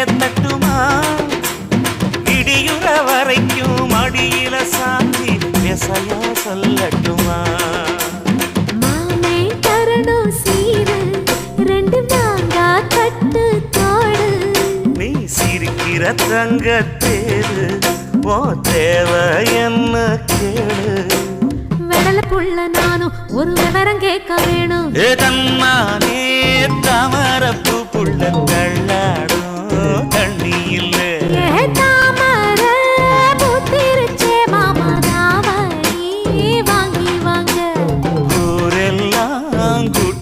சேர்த்தட்டுமா இடியுற வரைக்கும் அடியில சாந்தி விசையா சொல்லட்டுமா? சிரிக்கிற தங்க தேரு ஓ தேவை என்ன கேடு? விடல புள்ள நானும் ஒரு விவரம் கேட்க வேணும். ஏ தன்னானே தாமரப்பு புள்ள